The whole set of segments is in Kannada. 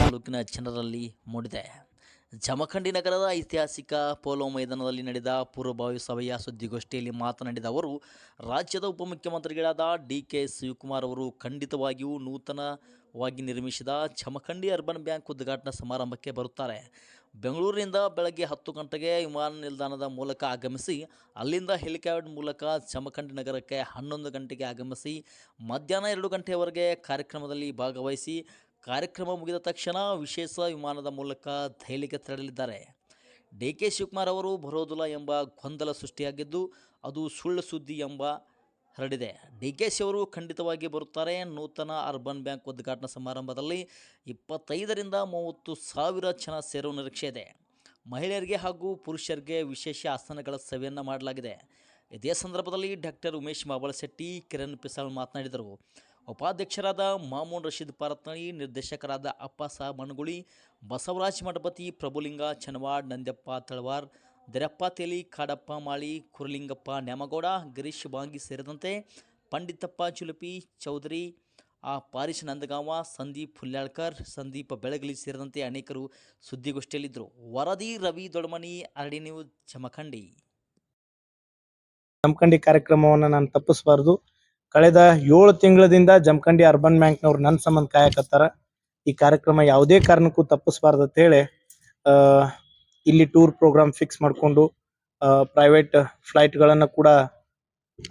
ತಾಲೂಕಿನ ಜನರಲ್ಲಿ ಮೂಡಿದೆ. ಜಮಖಂಡಿ ನಗರದ ಐತಿಹಾಸಿಕ ಪೋಲೋ ಮೈದಾನದಲ್ಲಿ ನಡೆದ ಪೂರ್ವಭಾವಿ ಸಭೆಯ ಸುದ್ದಿಗೋಷ್ಠಿಯಲ್ಲಿ ಮಾತನಾಡಿದ ಅವರು, ರಾಜ್ಯದ ಉಪಮುಖ್ಯಮಂತ್ರಿಗಳಾದ ಡಿ ಕೆ ಶಿವಕುಮಾರ್ ಅವರು ಖಂಡಿತವಾಗಿಯೂ ನೂತನವಾಗಿ ನಿರ್ಮಿಸಿದ ಚಮಖಂಡಿ ಅರ್ಬನ್ ಬ್ಯಾಂಕ್ ಉದ್ಘಾಟನಾ ಸಮಾರಂಭಕ್ಕೆ ಬರುತ್ತಾರೆ. ಬೆಂಗಳೂರಿನಿಂದ ಬೆಳಗ್ಗೆ ಹತ್ತು ಗಂಟೆಗೆ ವಿಮಾನ ನಿಲ್ದಾಣದ ಮೂಲಕ ಆಗಮಿಸಿ, ಅಲ್ಲಿಂದ ಹೆಲಿಕಾಪ್ಟರ್ ಮೂಲಕ ಚಮಖಂಡಿ ನಗರಕ್ಕೆ ಹನ್ನೊಂದು ಗಂಟೆಗೆ ಆಗಮಿಸಿ, ಮಧ್ಯಾಹ್ನ ಎರಡು ಗಂಟೆಯವರೆಗೆ ಕಾರ್ಯಕ್ರಮದಲ್ಲಿ ಭಾಗವಹಿಸಿ, ಕಾರ್ಯಕ್ರಮ ಮುಗಿದ ತಕ್ಷಣ ವಿಶೇಷ ವಿಮಾನದ ಮೂಲಕ ದೆಹಲಿಗೆ ತೆರಳಲಿದ್ದಾರೆ. ಡಿ ಕೆ ಶಿವಕುಮಾರ್ ಅವರು ಬರೋದಿಲ್ಲ ಎಂಬ ಗೊಂದಲ ಸೃಷ್ಟಿಯಾಗಿದ್ದು, ಅದು ಸುಳ್ಳು ಸುದ್ದಿ ಎಂಬ ಹರಡಿದೆ. ಡಿ ಕೆ ಶಿ ಅವರು ಖಂಡಿತವಾಗಿ ಬರುತ್ತಾರೆ. ನೂತನ ಅರ್ಬನ್ ಬ್ಯಾಂಕ್ ಉದ್ಘಾಟನಾ ಸಮಾರಂಭದಲ್ಲಿ ಇಪ್ಪತ್ತೈದರಿಂದ ಮೂವತ್ತು ಸಾವಿರ ಜನ ಸೇರುವ ನಿರೀಕ್ಷೆ ಇದೆ. ಮಹಿಳೆಯರಿಗೆ ಹಾಗೂ ಪುರುಷರಿಗೆ ವಿಶೇಷ ಆಸನಗಳ ಸೇವೆಯನ್ನು ಮಾಡಲಾಗಿದೆ. ಇದೇ ಸಂದರ್ಭದಲ್ಲಿ ಡಾಕ್ಟರ್ ಉಮೇಶ್ ಮಾಬಳಶೆಟ್ಟಿ ಕಿರಣ್ ಪಿಸಾಳ್ ಮಾತನಾಡಿದರು. ಉಪಾಧ್ಯಕ್ಷರಾದ ಮಾಮೂನ್ ರಶೀದ್ ಪಾರತ್ನಳ್ಳಿ ನಿರ್ದೇಶಕರಾದ ಅಪ್ಪ ಸಾ. ಮಣಗುಳಿ, ಬಸವರಾಜ್ ಮಠಪತಿ ಪ್ರಭುಲಿಂಗ ಚನವಾಡ್ ನಂದ್ಯಪ್ಪ ತಳವಾರ್ ದರಪ್ಪ ತೇಲಿ ಕಾಡಪ್ಪ ಮಾಳಿ ಕುರಲಿಂಗಪ್ಪ ನ್ಯಾಮಗೌಡ ಗಿರೀಶ್ ಬಾಂಗಿ ಸೇರಿದಂತೆ ಪಂಡಿತಪ್ಪ ಚುಲುಪಿ ಚೌಧರಿ ಆ ಪಾರಿಶ್ ನಂದಗಾಂವ ಸಂದೀಪ್ ಹುಲ್ಯಾಳ್ಕರ್ ಸಂದೀಪ್ ಬೆಳಗಲಿ ಸೇರಿದಂತೆ ಅನೇಕರು ಸುದ್ದಿಗೋಷ್ಠಿಯಲ್ಲಿದ್ದರು. ವರದಿ ರವಿ ದೊಡಮನಿ ಅರಡಿ ನ್ಯೂಸ್ ಜಮಖಂಡಿ. ಜಮಖಂಡಿ ಕಾರ್ಯಕ್ರಮವನ್ನು ನಾನು ತಪ್ಪಿಸಬಾರ್ದು. ಕಳೆದ ಏಳು ತಿಂಗಳದಿಂದ ಜಮಖಂಡಿ ಅರ್ಬನ್ ಬ್ಯಾಂಕ್ನವ್ರು ನನ್ನ ಸಂಬಂಧ ಕಾಯಕತ್ತಾರ. ಈ ಕಾರ್ಯಕ್ರಮ ಯಾವುದೇ ಕಾರಣಕ್ಕೂ ತಪ್ಪಿಸಬಾರ್ದು ಅಂತ ಹೇಳಿ ಆ, ಇಲ್ಲಿ ಟೂರ್ ಪ್ರೋಗ್ರಾಮ್ ಫಿಕ್ಸ್ ಮಾಡಿಕೊಂಡು ಪ್ರೈವೇಟ್ ಫ್ಲೈಟ್ ಗಳನ್ನ ಕೂಡ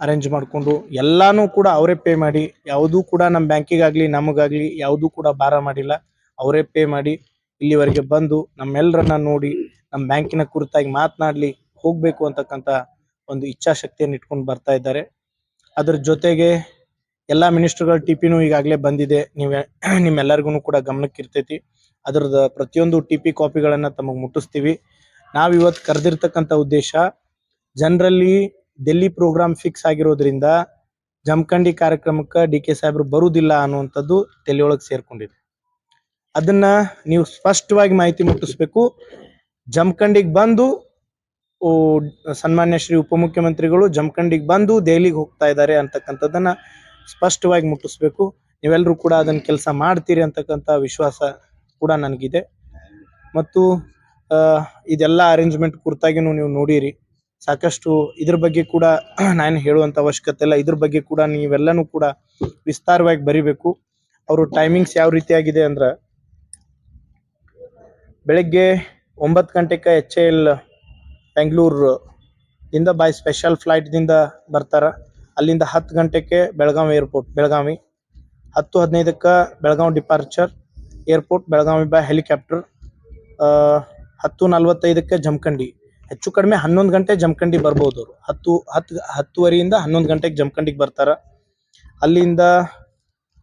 ಅರೇಂಜ್ ಮಾಡ್ಕೊಂಡು, ಎಲ್ಲಾನು ಕೂಡ ಅವರೇ ಪೇ ಮಾಡಿ, ಯಾವುದೂ ಕೂಡ ನಮ್ಮ ಬ್ಯಾಂಕಿಗಾಗ್ಲಿ ನಮಗಾಗ್ಲಿ ಯಾವುದೂ ಕೂಡ ಭಾರ ಮಾಡಿಲ್ಲ, ಅವರೇ ಪೇ ಮಾಡಿ ಇಲ್ಲಿವರೆಗೆ ಬಂದು ನಮ್ಮೆಲ್ಲರನ್ನ ನೋಡಿ ನಮ್ಮ ಬ್ಯಾಂಕಿನ ಕುರಿತಾಗಿ ಮಾತನಾಡ್ಲಿ ಹೋಗ್ಬೇಕು ಅಂತಕ್ಕಂಥ ಒಂದು ಇಚ್ಛಾಶಕ್ತಿಯನ್ನು ಇಟ್ಕೊಂಡು ಬರ್ತಾ ಇದ್ದಾರೆ. ಅದ್ರ ಜೊತೆಗೆ ಎಲ್ಲ ಮಿನಿಸ್ಟರ್ಗಳ ಟಿ ಪಿನೂ ಈಗಾಗಲೇ ಬಂದಿದೆ, ನೀವೇ ನಿಮ್ಮೆಲ್ಲರಿಗೂ ಕೂಡ ಗಮನಕ್ಕೆ ಇರ್ತೈತಿ ಅದ್ರದ್ದು ಪ್ರತಿಯೊಂದು ಟಿ ಪಿ ಕಾಪಿಗಳನ್ನ ತಮಗೆ ಮುಟ್ಟಿಸ್ತೀವಿ. ನಾವ್ ಇವತ್ತು ಕರೆದಿರ್ತಕ್ಕಂಥ ಉದ್ದೇಶ, ಜನರಲ್ಲಿ ಡೆಲ್ಲಿ ಪ್ರೋಗ್ರಾಮ್ ಫಿಕ್ಸ್ ಆಗಿರೋದ್ರಿಂದ ಜಮಖಂಡಿ ಕಾರ್ಯಕ್ರಮಕ್ಕೆ ಡಿ ಕೆ ಸಾಹೇಬ್ರು ಬರುವುದಿಲ್ಲ ಅನ್ನುವಂಥದ್ದು ತಲೆಯೊಳಗೆ ಸೇರ್ಕೊಂಡಿದೆ. ಅದನ್ನ ನೀವು ಸ್ಪಷ್ಟವಾಗಿ ಮಾಹಿತಿ ಮುಟ್ಟಿಸ್ಬೇಕು. ಜಮಖಂಡಿಗೆ ಬಂದು ಸನ್ಮಾನ್ಯ ಶ್ರೀ ಉಪಮುಖ್ಯಮಂತ್ರಿಗಳು ಜಮಖಂಡಿಗೆ ಬಂದು ದೆಹಲಿಗೆ ಹೋಗ್ತಾ ಇದ್ದಾರೆ ಅಂತಕ್ಕಂಥದ್ದನ್ನ ಸ್ಪಷ್ಟವಾಗಿ ಮುಟ್ಟಿಸ್ಬೇಕು. ನೀವೆಲ್ಲರೂ ಕೂಡ ಅದನ್ನ ಕೆಲಸ ಮಾಡ್ತೀರಿ ಅಂತಕ್ಕಂಥ ವಿಶ್ವಾಸ ಕೂಡ ನನಗಿದೆ. ಮತ್ತು ಇದೆಲ್ಲ ಅರೇಂಜ್ಮೆಂಟ್ ಕುರಿತಾಗಿನೂ ನೀವು ನೋಡಿರಿ. ಸಾಕಷ್ಟು ಇದ್ರ ಬಗ್ಗೆ ಕೂಡ ನಾನು ಹೇಳುವಂತ ಅವಶ್ಯಕತೆ ಇಲ್ಲ. ಇದ್ರ ಬಗ್ಗೆ ಕೂಡ ನೀವೆಲ್ಲನೂ ಕೂಡ ವಿಸ್ತಾರವಾಗಿ ಬರಿಬೇಕು. ಅವರು ಟೈಮಿಂಗ್ಸ್ ಯಾವ ರೀತಿಯಾಗಿದೆ ಅಂದ್ರ, ಬೆಳಗ್ಗೆ ಒಂಬತ್ತು ಗಂಟೆಗೆ ಎಚ್ ಎಲ್ ಬೆಂಗಳೂರು ಇಂದ ಬೈ ಸ್ಪೆಷಲ್ ಫ್ಲೈಟ್ ದಿಂದ ಬರ್ತಾರ. ಅಲ್ಲಿಂದ ಹತ್ತು ಗಂಟೆಗೆ ಬೆಳಗಾವಿ ಏರ್ಪೋರ್ಟ್ ಬೆಳಗಾವಿ. ಹತ್ತು ಹದಿನೈದಕ್ಕೆ Belagavi departure airport, Belagavi by helicopter ಹತ್ತು ನಲವತ್ತೈದಕ್ಕೆ ಜಮಖಂಡಿ. ಹೆಚ್ಚು ಕಡಿಮೆ ಹನ್ನೊಂದು ಗಂಟೆ ಜಮಖಂಡಿ ಬರ್ಬೋದು ಅವರು. ಹತ್ತು ಹತ್ತು, ಹತ್ತುವರೆಯಿಂದ ಹನ್ನೊಂದು ಗಂಟೆಗೆ ಜಮಖಂಡಿಗೆ ಬರ್ತಾರೆ. ಅಲ್ಲಿಂದ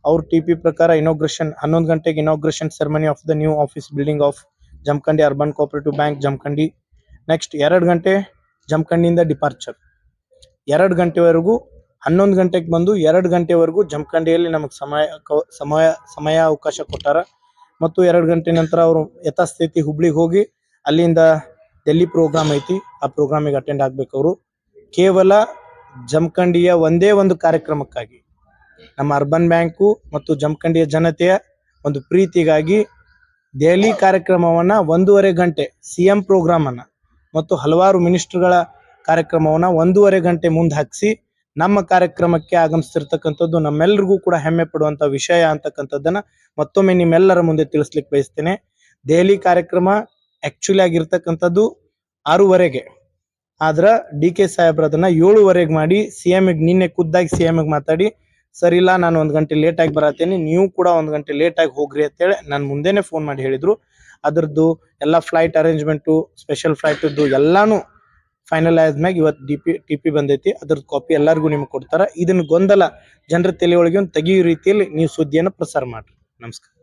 ಅವ್ರ ಟಿ ಪಿ ಪ್ರಕಾರ ಇನಾಗ್ರೇಷನ್ ಹನ್ನೊಂದು ಗಂಟೆಗೆ inauguration ceremony of the new office building of Jamakhandi urban cooperative bank Jamakhandi. Next ಎರಡು ಗಂಟೆ ಜಮಖಂಡಿಯಿಂದ ಡಿಪಾರ್ಚರ್ ಎರಡು ಗಂಟೆವರೆಗೂ, ಹನ್ನೊಂದು ಗಂಟೆಗೆ ಬಂದು ಎರಡು ಗಂಟೆವರೆಗೂ ಜಮಖಂಡಿಯಲ್ಲಿ ನಮಗೆ ಸಮಯ ಸಮಯ ಸಮಯ ಅವಕಾಶ ಕೊಟ್ಟಾರ. ಮತ್ತು ಎರಡು ಗಂಟೆ ನಂತರ ಅವರು ಯಥಾಸ್ಥಿತಿ ಹುಬ್ಳಿಗೆ ಹೋಗಿ ಅಲ್ಲಿಂದ ಡೆಲ್ಲಿ ಪ್ರೋಗ್ರಾಮ್ ಐತಿ. ಆ ಪ್ರೋಗ್ರಾಮಿಗೆ ಅಟೆಂಡ್ ಆಗ್ಬೇಕು ಅವರು. ಕೇವಲ ಜಮಖಂಡಿಯ ಒಂದೇ ಒಂದು ಕಾರ್ಯಕ್ರಮಕ್ಕಾಗಿ. ನಮ್ಮ ಅರ್ಬನ್ ಬ್ಯಾಂಕು ಮತ್ತು ಜಮಖಂಡಿಯ ಜನತೆಯ ಒಂದು ಪ್ರೀತಿಗಾಗಿ ದೆಹಲಿ ಕಾರ್ಯಕ್ರಮವನ್ನ ಒಂದೂವರೆ ಗಂಟೆ ಸಿ ಎಂ ಪ್ರೋಗ್ರಾಮ್ ಅನ್ನ ಮತ್ತು ಹಲವಾರು ಮಿನಿಸ್ಟರ್ಗಳ ಕಾರ್ಯಕ್ರಮವನ್ನ ಒಂದೂವರೆ ಗಂಟೆ ಮುಂದೆ ಹಾಕಿಸಿ ನಮ್ಮ ಕಾರ್ಯಕ್ರಮಕ್ಕೆ ಆಗಮಿಸ್ತಿರ್ತಕ್ಕಂಥದ್ದು ನಮ್ಮೆಲ್ಲರಿಗೂ ಕೂಡ ಹೆಮ್ಮೆ ಪಡುವಂತ ವಿಷಯ ಅಂತಕ್ಕಂಥದ್ದನ್ನ ಮತ್ತೊಮ್ಮೆ ನಿಮ್ಮೆಲ್ಲರ ಮುಂದೆ ತಿಳಿಸ್ಲಿಕ್ಕೆ ಬಯಸ್ತೇನೆ. ದೆಹಲಿ ಕಾರ್ಯಕ್ರಮ ಆಕ್ಚುಲಿ ಆಗಿರ್ತಕ್ಕಂಥದ್ದು ಆರೂವರೆಗೆ. ಆದ್ರ ಡಿ ಕೆ ಸಾಹೇಬ್ರ ಅದನ್ನ ಏಳುವರೆಗೆ ಮಾಡಿ ಸಿ ಎಂ ನಿನ್ನೆ ಖುದ್ದಾಗಿ ಸಿ ಎಂ ಮಾತಾಡಿ, ಸರಿ ಇಲ್ಲ, ನಾನು ಒಂದ್ ಗಂಟೆ ಲೇಟ್ ಆಗಿ ಬರತ್ತೇನೆ, ನೀವು ಕೂಡ ಒಂದ್ ಗಂಟೆ ಲೇಟ್ ಆಗಿ ಹೋಗ್ರಿ ಅಂತೇಳಿ ನಾನು ಮುಂದೆನೆ ಫೋನ್ ಮಾಡಿ ಹೇಳಿದ್ರು. ಅದರದ್ದು ಎಲ್ಲ ಫ್ಲೈಟ್ ಅರೇಂಜ್ಮೆಂಟು ಸ್ಪೆಷಲ್ ಫ್ಲೈಟ್ ಎಲ್ಲಾನು ಫೈನಲ್ ಆದ್ಮ್ಯಾಗ ಇವತ್ತು ಡಿ ಪಿ ಟಿ ಪಿ ಬಂದೈತಿ. ಅದ್ರದ್ದು ಕಾಪಿ ಎಲ್ಲರಿಗೂ ನಿಮ್ಗೆ ಕೊಡ್ತಾರ. ಇದನ್ನ ಗೊಂದಲ ಜನರ ತಲೆಯೊಳಗೆ ಒಂದು ತೆಗಿಯೋ ರೀತಿಯಲ್ಲಿ ನೀವು ಸುದ್ದಿಯನ್ನು ಪ್ರಸಾರ ಮಾಡ್ರಿ. ನಮಸ್ಕಾರ.